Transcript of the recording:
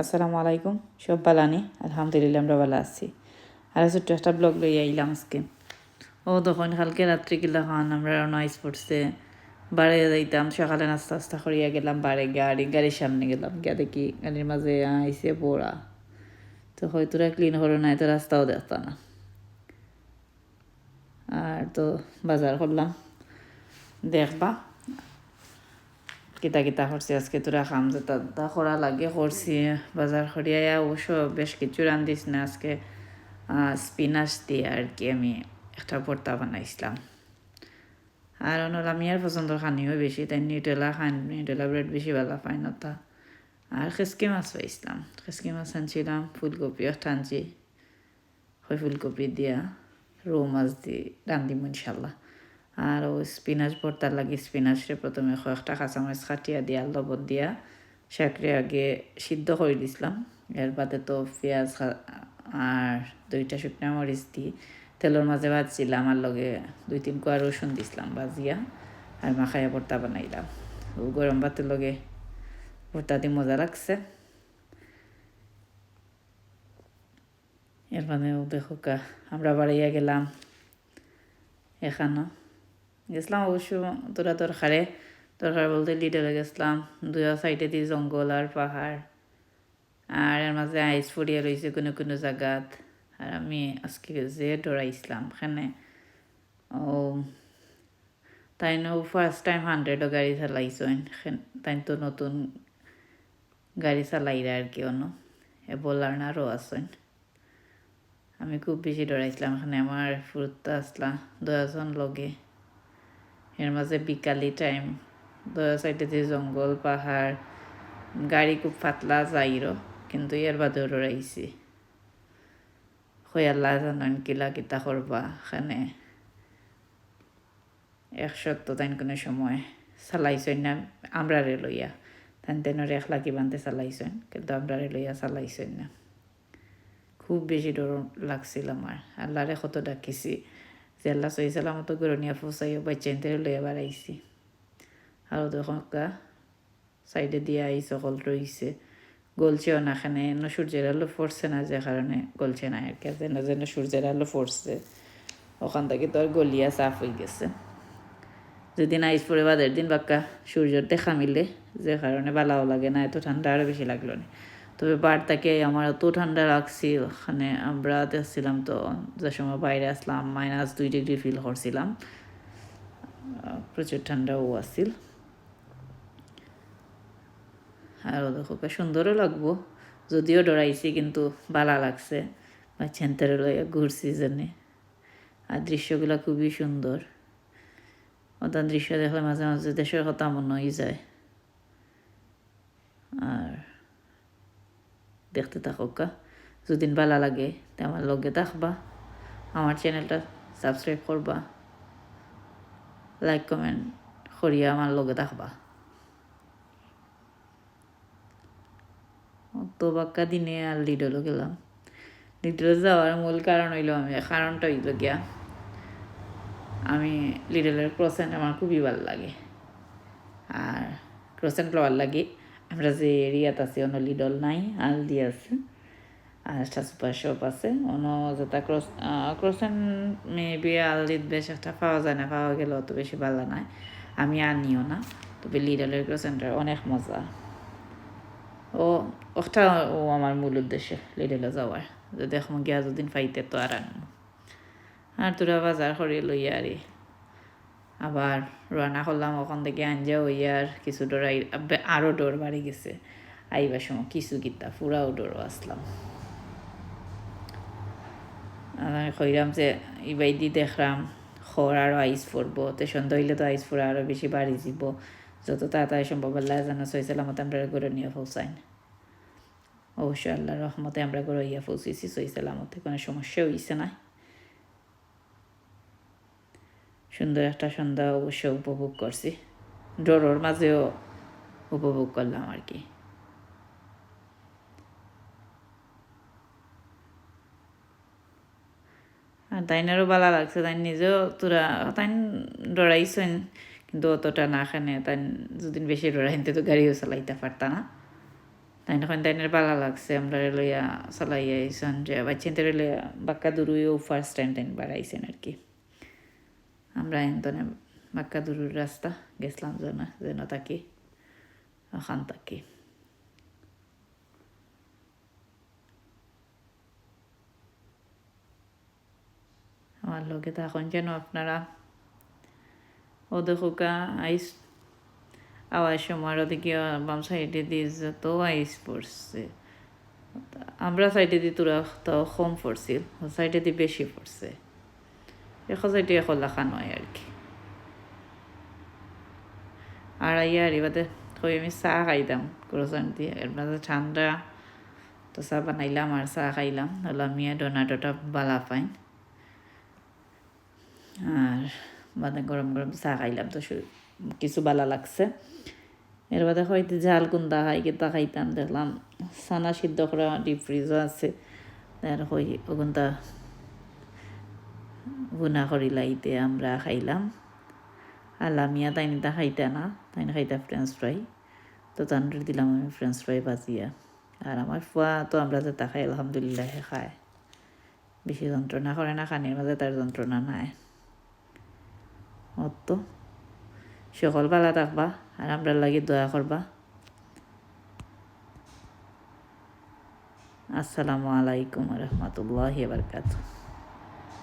আসসালামু আলাইকুম। সব বালানি আলহামদুলিল্লাহ, আমরা ভালো আছি। আর ছোট্ট একটা ব্লগ লই আইলাম আজকে। ও তখন কালকে রাত্রি কিলা খান আমরা নাইস পড়ছে বাড়ি যাইতাম, সকালে নাস্তা নাস্তা করিয়া গেলাম বাড়ি গাড়ি, গাড়ির সামনে গেলাম। গিয়া দেখি গাড়ির মাঝে আইসে পড়া। তো হয়তো ক্লিন করো, নাই তো রাস্তাও দেখতাম না। আর তো বাজার করলাম। দেখবা? কিতা কিতা করছি আজকে তোরা খাম যে তা করা লাগে করছি বাজার করিয়া অবশ্য বেশ কিছু রান্ধিস না, আজকে স্পিনাচ দিয়ে আর কি আমি একটা ভর্তা বানাইছিলাম। আর অনল আমি আর পছন্দ খানিও বেশি তাই নিউটেলা খান নিউটেলা ব্রেড বেশি ভালো পাই না তা আর খেসকি মাছ পাইছিলাম খেসকি মাছ আনছিলাম, ফুলকপি একটা আনছি। হয় ফুলকপি দিয়া রৌ মাছ দিয়ে রান্ধিম ইনশাল্লাহ। আর ও স্পিনাচ ভর্তার লাগে স্পিনাচরে প্রথমে কয়েকটা কাঁচামরিচ কাটিয়া দিয়া, লবণ দিয়া শাকরে আগে সিদ্ধ করে দিছিলাম। এর বাদে তো পেঁয়াজ আর দুইটা শুকনা মরিচ দি তেলের মাঝে ভাজছিলাম আর লগে দুই তিন কোয়া রসুন দিছিলাম ভাজিয়া আর মাখাইয়া ভর্তা বানাইলাম। ও গরম ভাতের লগে ভর্তা দিয়ে মজা লাগছে। এর মানে দেখো আমরা বাড়াইয়া গেলাম এখানো। গেছিলাম অবশ্য তোরা তরকারে তরকার বলতে লিডারে গেছিলাম। দুয়া সাইডে দিয়ে জঙ্গল আর পাহাড়। আর এর মাঝে আইস পড়িয়া রয়েছে কোনো কোনো জায়গাত আর আমি আজকে যে ডরাইছিলাম এখানে ও, তাই নো ফার্স্ট টাইম হান্ড্রেডও গাড়ি চালাইছেন তাই তো নতুন গাড়ি চালাইরা আর কি অন্য। এ বলার না আরও আছেন আমি খুব বেশি ডরাইছিলাম এখানে আমার ফুরুত্তা আসলাম দয়াজন লগে। এর মাঝে বিকালি টাইম দয়া সাইডে যে জঙ্গল, পাহাড়, গাড়ি খুব পাতলা যাইরো কিন্তু এর বাদেও ডরাইছি হইয়াল্লা জানেন কিলা কিতা করবা এখানে একশত তাইন কোনো সময় চালাইছেন না, আমরারে লইয়া। তান তেনের এক লাখি বানতে চালাইছেন কিন্তু আমরারে লইয়া চালাইছেন না। খুব বেশি ডর লাগছিল আমার। আল্লাহরে কত ডাকিছি। যে আল্লাহ সহি সালামতো গরনিয়া ফুসাইও বাচ্চাইতে লইয়া বাড়াইছি আরও তখন সাইডে দিয়ে আই সকল রইছে গলছেও না এখানে এন সূর্যের আলো ফোরছে না যে কারণে গলছে না আর কি যেন যেন সূর্যের আলো ফোরছে ওখান থেকে তো আর গলিয়া সাফ হয়ে গেছে যেদিন আইস পরে বাদের দিন বাক্কা সূর্যের দেখা মিলে যে কারণে বালাও লাগে না এত ঠান্ডা আরও বেশি লাগল না তবে বারটাকে আমার এত ঠান্ডা লাগছি, ওখানে আমরা আসছিলাম তো, যে সময় বাইরে আসলাম মাইনাস দুই ডিগ্রি ফিল করছিলাম। প্রচুর ঠান্ডাও আসছিল আর দেখো সুন্দরও লাগবো। যদিও ডরাইছি, কিন্তু ভালো লাগছে। বা ছেন্তারে ঘুরছি জন্যে আর দৃশ্যগুলো খুবই সুন্দর। ওদের দৃশ্য দেখলে মাঝে মাঝে দেশের কথা মনে হয়ে যায়। আর দেখতে থাকা যদিন ভালো লাগে তে আমার লগে থাকবা। আমার চ্যানেলটা সাবস্ক্রাইব করবা। লাইক কমেন্ট করিয়া আমার লগে থাকবা। তো বাক্কা দিনে আর লিডলও গেলাম। লিডলে যাওয়ার মূল কারণ হইল আমি, কারণটা হইল গিয়া আমি লিডলের ক্রসেন্ট আমার খুবই ভালো লাগে। আর ক্রসেন্ট লওয়ার লাগে আমরা যে এরিয়াত আছি অন্য লিডল নাই আলদি আছে আর একটা সুপার শপ আছে অন্য যেটা ক্রস ক্রসেন্ট মেবি আলদিত বেশ একটা পাওয়া যায় না পাওয়া গেলে অত বেশি ভালো নাই আমি আনিও না তবে লিডলের ক্রসেন্টার অনেক মজা ও ওটা ও আমার মূল উদ্দেশ্য লিডলে যাওয়ার যদি এখন গিয়া যদিন পাইতে তো আর আনব আর তোরা বাজার করে লইয়া আরে আবার রান্না করলাম ওখান থেকে আনজা হইয়ার কিছু ডোর আরও ডোর বাড়ি গেছে। আইবার সময় কিছু গীতা, পুরাও ডোরও আসলাম কইরাম যে ইবাই দি দেখলাম খর আরও আইস পড়ব তো সন্ধ্যা হইলে তো আইস পড়ে আরও বেশি বাড়ি যাব যত তাড়াতাড়ি সম্ভব আল্লাহ জানা সই সালামত আমরা করে নিয়ে পৌঁছাইন। অবশ্যই আল্লাহর রহমতে আমরা করে ইয়া পৌঁছেছি সই সালামতে কোনো সমস্যা হইছে না সুন্দর একটা সন্ধ্যা অবশ্য উপভোগ করছি। ডরোর মাঝেও উপভোগ করলাম আর কি। আর তাইনারও ভালো লাগছে তাই নিজেও তোরা তাই ডরাইছেন, কিন্তু অতটা না খানে তাই যদিন বেশি ডরাইনতে তো গাড়িও চালাইতে পারতা না। তাই এখন তাইনের ভালো লাগছে, আমরা লইয়া চালাই আইসন যে বাচ্চাদের লইয়া বাক্কা দুরুইও ফার্স্ট টাইম টাইম বাড়াইছেন আর কি। আমরা এন্তনে বাক্কা দুরুর রাস্তা গেছিলাম যেন যেন থাকি ওখান থাকি আমার লোকে তখন যেন আপনারা? ও দেখুকা আইস, আওয়াজ সময় ওদিকে বাম সাইডে দিয়ে তো আইস পড়ছে। আমরা সাইডে দিয়ে তোরা তো কম পড়ছিল, সাইডে দিয়ে বেশি পড়ছে। এখন সাইডে এখন লেখা নয় আর কি আর আইয়া আর এবারে কই আমি চা খাইতাম ক্রোসান দিয়ে এর মাঝে ঠান্ডা তো চা বানাইলাম আর চা খাইলাম হলো আমি ডোনাটোটা বালা পাইন আর বাদে গরম গরম চা খাইলাম তো কিছু ভালো লাগছে এর বাদে হয়তো ঝাল কুন্দা খাই কেতা খাইতাম দেখলাম সানা সিদ্ধ করা ডিপ ফ্রিজও আছে আর হই ওগুনটা গুনা করি লাইতে আমরা খাইলাম। আর লামিয়া তাই নিতা খাইতা না, তাই খাইতা ফ্রেঞ্চ ফ্রাই তো তান্ডুর দিলাম আমি ফ্রেঞ্চ ফ্রাই ভাজিয়া। আর আমার ফুয়া তো আমরা যেটা খাই, আলহামদুলিল্লাহ খায়। বেশি যন্ত্রণা করে না, খানির মাঝে তার যন্ত্রণা নাই। অত। সকল ভালো থাকবা, আর আমরা লাগে দয়া করবা। আসসালামু আলাইকুম রহমতুল্লাহ বারকাতুহ।